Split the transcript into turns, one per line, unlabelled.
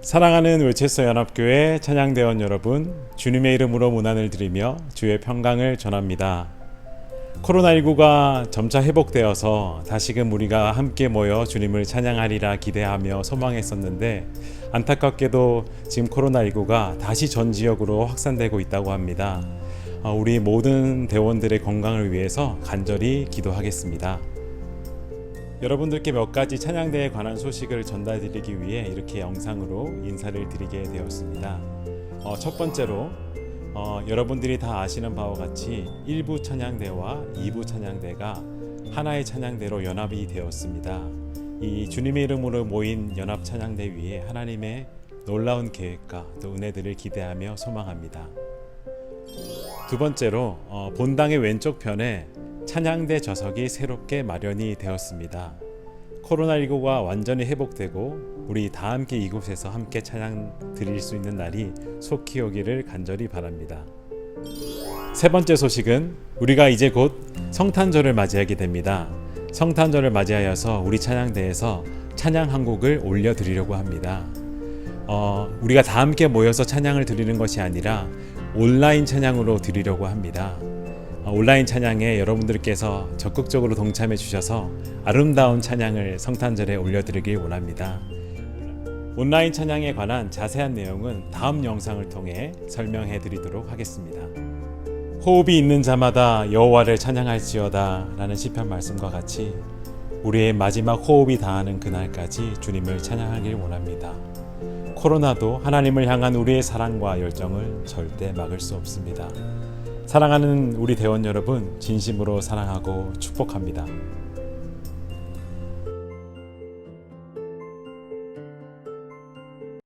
사랑하는 외체서 연합교회 찬양대원 여러분, 주님의 이름으로 문안을 드리며 주의 평강을 전합니다. 코로나19가 점차 회복되어서 다시금 우리가 함께 모여 주님을 찬양하리라 기대하며 소망했었는데 안타깝게도 지금 코로나19가 다시 전 지역으로 확산되고 있다고 합니다. 어, 우리 모든 대원들의 건강을 위해서 간절히 기도하겠습니다. 여러분들께 몇 가지 찬양대에 관한 소식을 전달드리기 위해 이렇게 영상으로 인사를 드리게 되었습니다. 어, 첫 번째로 어, 여러분들이 다 아시는 바와 같이 1부 찬양대와 2부 찬양대가 하나의 찬양대로 연합이 되었습니다. 이 주님의 이름으로 모인 연합 찬양대 위에 하나님의 놀라운 계획과 또 은혜들을 기대하며 소망합니다. 두 번째로 어, 본당의 왼쪽 편에 찬양대 좌석이 새롭게 마련이 되었습니다. 코로나19가 완전히 회복되고 우리 다 함께 이곳에서 함께 찬양 드릴 수 있는 날이 속히 오기를 간절히 바랍니다. 세 번째 소식은 우리가 이제 곧 성탄절을 맞이하게 됩니다. 성탄절을 맞이하여서 우리 찬양대에서 찬양 한 곡을 올려드리려고 합니다. 어, 우리가 다 함께 모여서 찬양을 드리는 것이 아니라 온라인 찬양으로 드리려고 합니다. 어, 온라인 찬양에 여러분들께서 적극적으로 동참해 주셔서 아름다운 찬양을 성탄절에 올려드리길 원합니다. 온라인 찬양에 관한 자세한 내용은 다음 영상을 통해 설명해 드리도록 하겠습니다. 호흡이 있는 자마다 여호와를 찬양할지어다라는 시편 말씀과 같이 우리의 마지막 호흡이 다하는 그날까지 주님을 찬양하길 원합니다. 코로나도 하나님을 향한 우리의 사랑과 열정을 절대 막을 수 없습니다. 사랑하는 우리 대원 여러분, 진심으로 사랑하고 축복합니다.